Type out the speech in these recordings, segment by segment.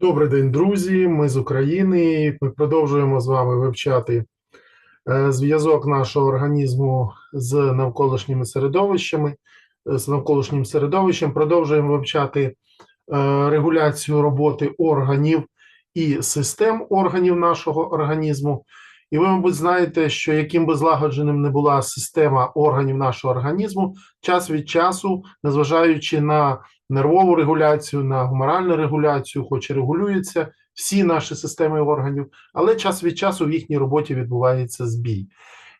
Добрий день, друзі. Ми з України. Ми продовжуємо з вами вивчати е, зв'язок нашого організму з навколишніми середовищами, е, з навколишнім середовищем. Продовжуємо вивчати е, регуляцію роботи органів і систем органів нашого організму. І ви, мабуть, знаєте, що яким би злагодженим не була система органів нашого організму, час від часу, незважаючи на нервову регуляцію, на гуморальну регуляцію, хоч і регулюються всі наші системи органів, але час від часу в їхній роботі відбувається збій.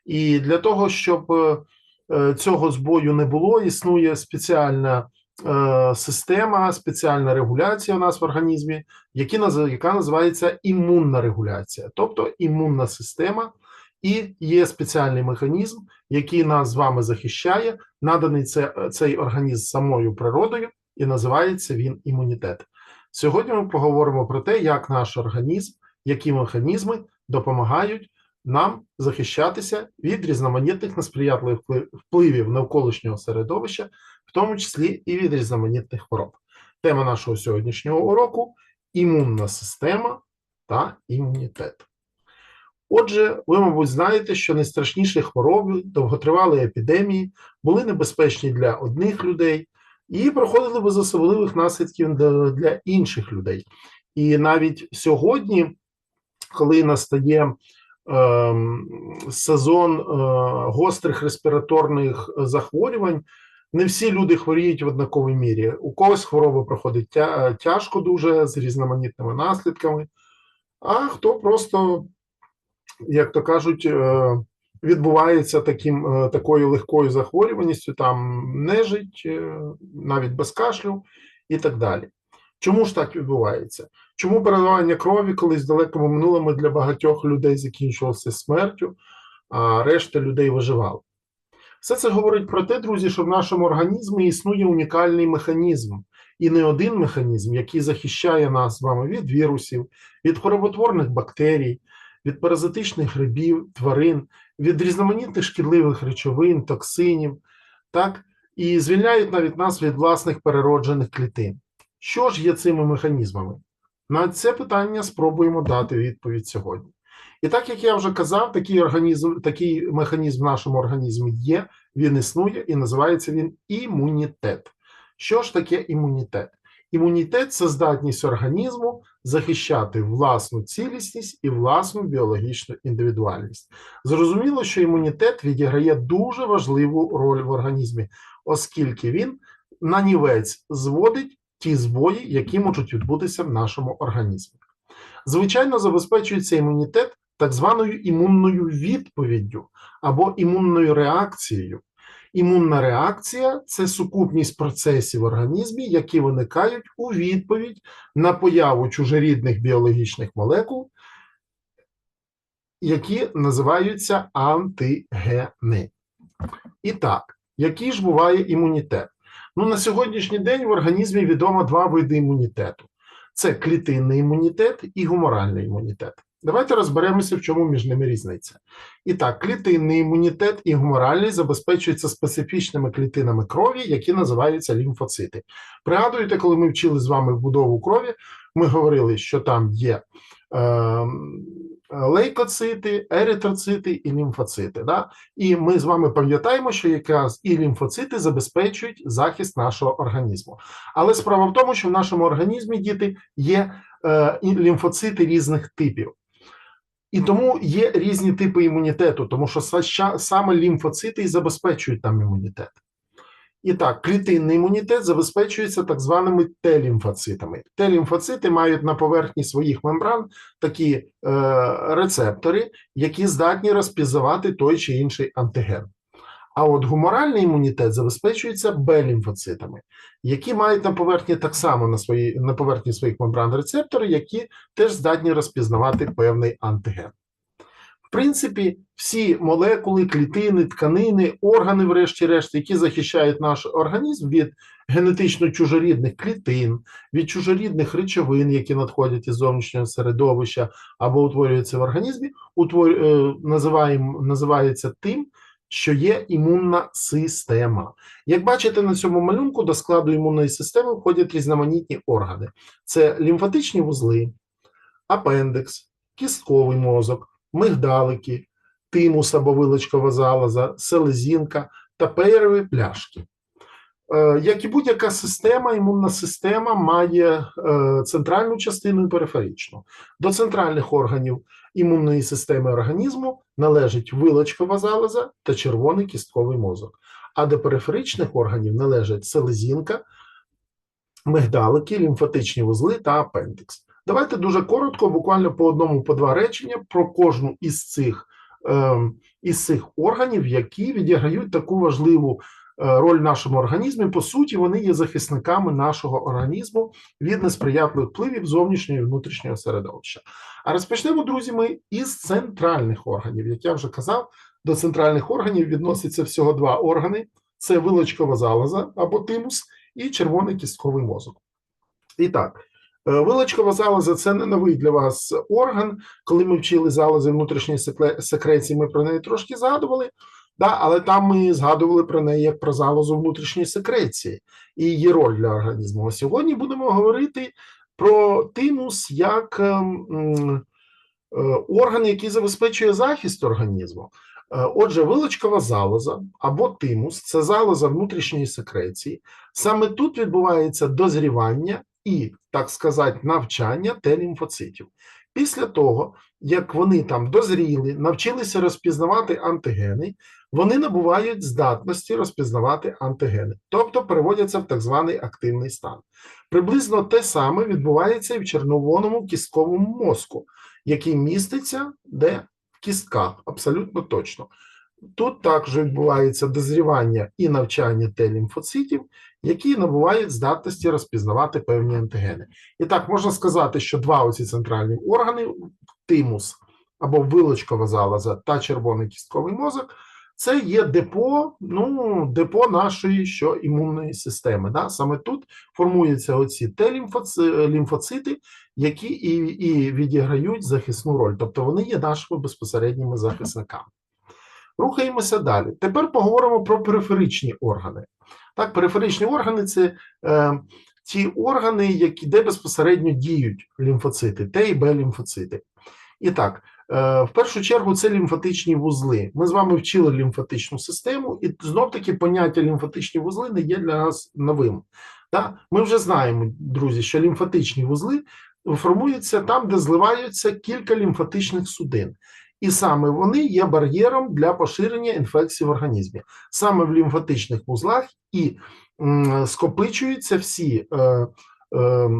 І для того, щоб е, цього збою не було, існує спеціальна система, спеціальна регуляція у нас в організмі, яка називається імунна регуляція, тобто імунна система, і є спеціальний механізм, який нас з вами захищає, наданий це, цей організм самою природою, і називається він імунітет. Сьогодні ми поговоримо про те, як наш організм, які механізми допомагають нам захищатися від різноманітних несприятливих впливів навколишнього середовища, в тому числі і від різноманітних хвороб. Тема нашого сьогоднішнього уроку імунна система та імунітет. Отже, ви, мабуть, знаєте, що найстрашніші хвороби, довготривалі епідемії були небезпечні для одних людей і проходили без особливих наслідків для, інших людей. І навіть сьогодні, коли настає сезон е, гострих респіраторних захворювань, не всі люди хворіють в однаковій мірі. У когось хвороба проходить тяжко дуже з різноманітними наслідками, а хто просто, як то кажуть, е, відбувається таким, е, такою легкою захворюваністю, там нежить, е, навіть без кашлю і так далі. Чому ж так відбувається? Чому переливання крові колись в далекому минулому для багатьох людей закінчувалося смертю, а решта людей виживала? Все це говорить про те, друзі, що в нашому організмі існує унікальний механізм, і не один механізм, який захищає нас з вами від вірусів, від хвороботворних бактерій, від паразитичних грибів, тварин, від різноманітних шкідливих речовин, токсинів, так, і звільняють навіть нас від власних перероджених клітин. Що ж є цими механізмами? На це питання спробуємо дати відповідь сьогодні. І так як я вже казав, такий організм, такий механізм в нашому організмі є, він існує і називається він імунітет. Що ж таке імунітет? Імунітет це здатність організму захищати власну цілісність і власну біологічну індивідуальність. Зрозуміло, що імунітет відіграє дуже важливу роль в організмі, оскільки він нанівець зводить ті збої, які можуть відбутися в нашому організмі. Звичайно, забезпечується імунітет так званою імунною відповіддю або імунною реакцією. Імунна реакція це сукупність процесів в організмі, які виникають у відповідь на появу чужорідних біологічних молекул, які називаються антигени. І так, який ж буває імунітет? Ну, на сьогоднішній день в організмі відомо два види імунітету: це клітинний імунітет і гуморальний імунітет. Давайте розберемося, в чому між ними різниця. І так, клітинний імунітет і гуморальний забезпечуються специфічними клітинами крові, які називаються лімфоцити. Пригадуєте, коли ми вчили з вами вбудову крові, ми говорили, що там є е, лейкоцити, еритроцити і лімфоцити. Да? І ми з вами пам'ятаємо, що якраз і лімфоцити забезпечують захист нашого організму. Але справа в тому, що в нашому організмі діти є е, лімфоцити різних типів. І тому є різні типи імунітету, тому що саме лімфоцити і забезпечують там імунітет. І так, клітинний імунітет забезпечується так званими Т-лімфоцитами. Т-лімфоцити мають на поверхні своїх мембран такі е, рецептори, які здатні розпізнавати той чи інший антиген. А от гуморальний імунітет забезпечується Б-лімфоцитами, які мають на поверхні так само на, свої, на поверхні своїх мембран рецептори, які теж здатні розпізнавати певний антиген. В принципі, всі молекули, клітини, тканини, органи, врешті-решт, які захищають наш організм від генетично чужорідних клітин, від чужорідних речовин, які надходять із зовнішнього середовища або утворюються в організмі, утвор... е, називаємо, називається тим, що є імунна система. Як бачите на цьому малюнку, до складу імунної системи входять різноманітні органи: це лімфатичні вузли, апендекс, кістковий мозок, мигдалики, тимус або вилочкова залоза, селезінка та пейрові пляшки. Е, Як і будь-яка система, імунна система має е, центральну частину і периферичну. До центральних органів імунної системи організму належить вилочкова залоза та червоний кістковий мозок, а до периферичних органів належать селезінка, мигдалики, лімфатичні вузли та апендикс. Давайте дуже коротко, буквально по одному, по два речення про кожну із цих, е, із цих органів, які відіграють таку важливу е, роль в нашому організмі. По суті, вони є захисниками нашого організму від несприятливих впливів зовнішнього і внутрішнього середовища. А розпочнемо, друзі, ми із центральних органів. Як я вже казав, до центральних органів відноситься всього два органи: це вилочкова залоза або тимус і червоний кістковий мозок. І так, вилочкова залоза це не новий для вас орган. Коли ми вчили залози внутрішньої секреції, ми про неї трошки згадували. Да, але там ми згадували про неї як про залозу внутрішньої секреції і її роль для організму. А сьогодні будемо говорити про тимус як ем, е, орган, який забезпечує захист організму. Е, Отже, вилочкова залоза або тимус це залоза внутрішньої секреції. Саме тут відбувається дозрівання і, так сказати, навчання Т-лімфоцитів. Після того, як вони там дозріли, навчилися розпізнавати антигени, вони набувають здатності розпізнавати антигени, тобто переводяться в так званий активний стан. Приблизно те саме відбувається і в червоному кістковому мозку, який міститься де в кістках, абсолютно точно. Тут також відбувається дозрівання і навчання Т-лімфоцитів, які набувають здатності розпізнавати певні антигени. І так можна сказати, що два оці центральні органи тимус або вилочкова залоза та червоний кістковий мозок це є депо, ну, депо нашої що імунної системи. Да? Саме тут формуються оці Т-лімфоцити, які і, і відіграють захисну роль, тобто вони є нашими безпосередніми захисниками. Рухаємося далі. Тепер поговоримо про периферичні органи. Так, периферичні органи це е, ті органи, які, де безпосередньо діють лімфоцити, Т і Б лімфоцити. І так, е, в першу чергу це лімфатичні вузли. Ми з вами вчили лімфатичну систему, і знов-таки поняття лімфатичні вузли не є для нас новим. Так? Ми вже знаємо, друзі, що лімфатичні вузли формуються там, де зливаються кілька лімфатичних судин. І саме вони є бар'єром для поширення інфекцій в організмі. Саме в лімфатичних вузлах і скопичуються всі е, е,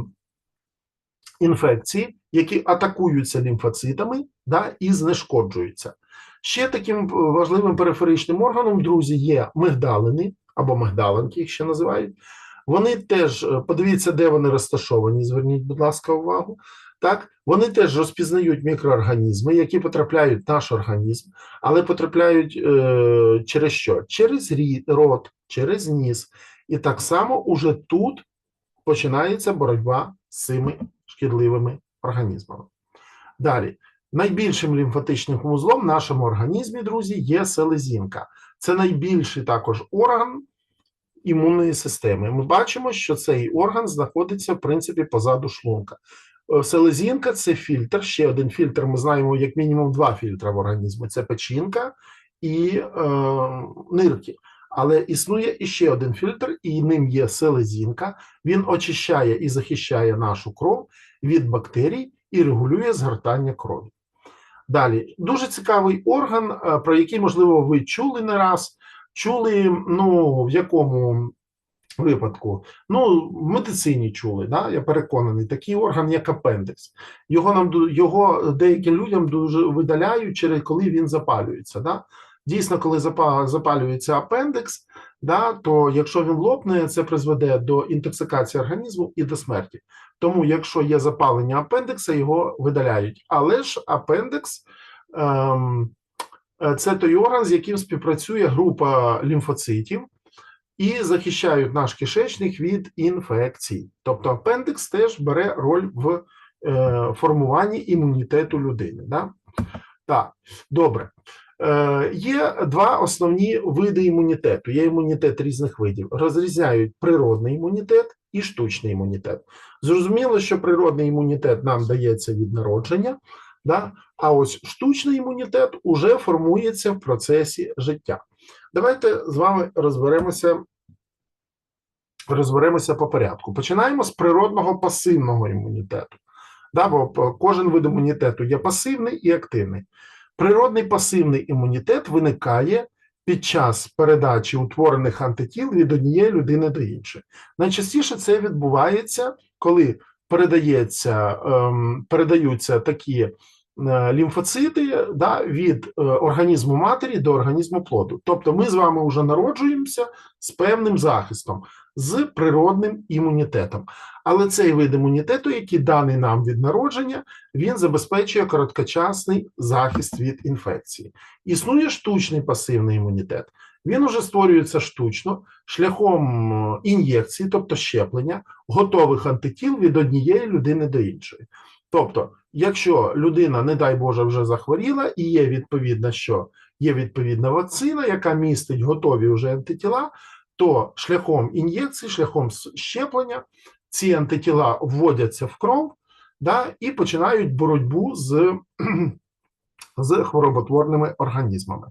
інфекції, які атакуються лімфоцитами да, і знешкоджуються. Ще таким важливим периферичним органом, друзі, є мигдалини або мигдалинки, їх ще називають. Вони теж, е, подивіться, де вони розташовані, зверніть, будь ласка, увагу. Так, вони теж розпізнають мікроорганізми, які потрапляють в наш організм, але потрапляють е, через що? Через рот, через ніс. І так само уже тут починається боротьба з цими шкідливими організмами. Далі, найбільшим лімфатичним вузлом в нашому організмі, друзі, є селезінка. Це найбільший також орган імунної системи. Ми бачимо, що цей орган знаходиться, в принципі, позаду шлунка. Е, Селезінка це фільтр. Ще один фільтр. Ми знаємо, як мінімум два фільтри в організмі: це печінка і е, нирки. Але існує іще один фільтр, і ним є селезінка. Він очищає і захищає нашу кров від бактерій і регулює згортання крові. Далі дуже цікавий орган, е, про який, можливо, ви чули не раз. Чули, ну в якому випадку? Ну, в медицині чули, да? я переконаний, такий орган, як апендикс. Його нам його деяким людям дуже видаляють, через коли він запалюється. Да? Дійсно, коли запалюється апендикс, да, то якщо він лопне, це призведе до інтоксикації організму і до смерті. Тому, якщо є запалення апендикса, його видаляють. Але ж апендикс ем, це той орган, з яким співпрацює група лімфоцитів і захищають наш кишечник від інфекцій. Тобто апендикс теж бере роль в е, формуванні імунітету людини. Да? Так, добре. Е, Є два основні види імунітету. Є імунітет різних видів. Розрізняють природний імунітет і штучний імунітет. Зрозуміло, що природний імунітет нам дається від народження, да? а ось штучний імунітет уже формується в процесі життя. Давайте з вами розберемося, розберемося по порядку. Починаємо з природного пасивного імунітету. Да? Бо кожен вид імунітету є пасивний і активний. Природний пасивний імунітет виникає під час передачі утворених антитіл від однієї людини до іншої. Найчастіше це відбувається, коли передається, ем, передаються такі е, лімфоцити да, від е, організму матері до організму плоду. Тобто ми з вами вже народжуємося з певним захистом, з природним імунітетом. Але цей вид імунітету, який даний нам від народження, він забезпечує короткочасний захист від інфекції. Існує штучний пасивний імунітет. Він уже створюється штучно шляхом е, ін'єкції, тобто щеплення, готових антитіл від однієї людини до іншої. Тобто, якщо людина, не дай Боже, вже захворіла, і є відповідна, що є відповідна вакцина, яка містить готові вже антитіла, то шляхом ін'єкції, шляхом щеплення ці антитіла вводяться в кров да, і починають боротьбу з, з хвороботворними організмами.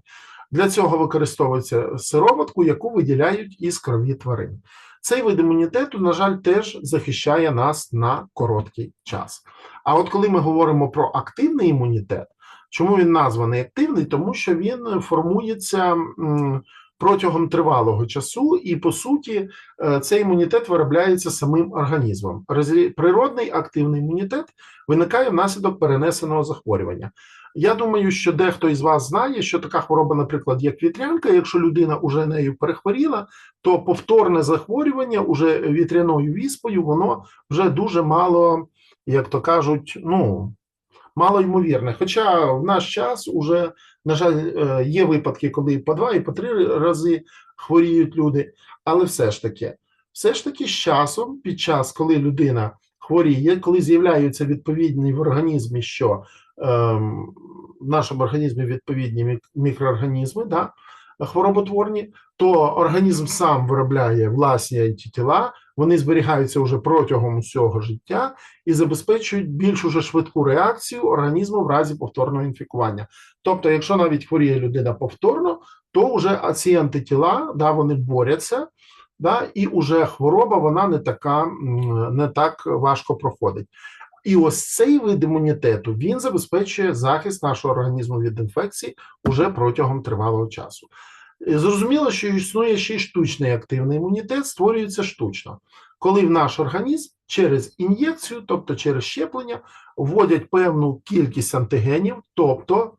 Для цього використовується сироватку, яку виділяють із крові тварин. Цей вид імунітету, на жаль, теж захищає нас на короткий час. А от коли ми говоримо про активний імунітет, чому він названий активний? Тому що він формується протягом тривалого часу, і по суті, е, цей імунітет виробляється самим організмом. Природний активний імунітет виникає внаслідок перенесеного захворювання. Я думаю, що дехто із вас знає, що така хвороба, наприклад, як вітрянка, якщо людина уже нею перехворіла, то повторне захворювання уже вітряною віспою, воно вже дуже мало, як то кажуть, ну мало ймовірне. Хоча в наш час уже, на жаль, е, є випадки, коли по два, і по три рази хворіють люди, але все ж таки, все ж таки, з часом, під час, коли людина хворіє, коли з'являються відповідні в організмі, що ем, в нашому організмі відповідні мікроорганізми, да, хвороботворні, то організм сам виробляє власні антитіла, вони зберігаються вже протягом усього життя і забезпечують більш уже швидку реакцію організму в разі повторного інфікування. Тобто, якщо навіть хворіє людина повторно, то вже ці антитіла да, вони борються, да, і вже хвороба вона не така не так важко проходить. І ось цей вид імунітету він забезпечує захист нашого організму від інфекцій уже протягом тривалого часу. І Зрозуміло, що існує ще й штучний активний імунітет, створюється штучно, коли в наш організм через ін'єкцію, тобто через щеплення, вводять певну кількість антигенів, тобто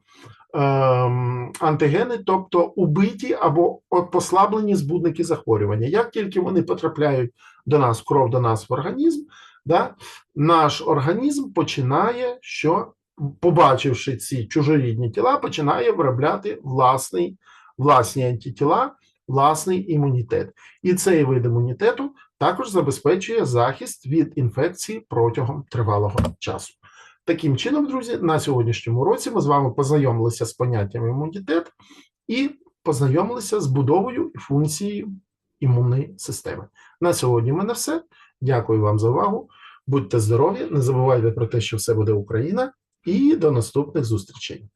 антигени, тобто убиті або послаблені збудники захворювання. Як тільки вони потрапляють до нас кров, до нас в організм, да, наш організм починає, що, побачивши ці чужорідні тіла, починає виробляти власний, власні антитіла, власний імунітет. І цей вид імунітету також забезпечує захист від інфекції протягом тривалого часу. Таким чином, друзі, на сьогоднішньому році ми з вами познайомилися з поняттям імунітет і познайомилися з будовою і функцією імунної системи. На сьогодні в мене все. Дякую вам за увагу. Будьте здорові, не забувайте про те, що все буде Україна, і до наступних зустрічей.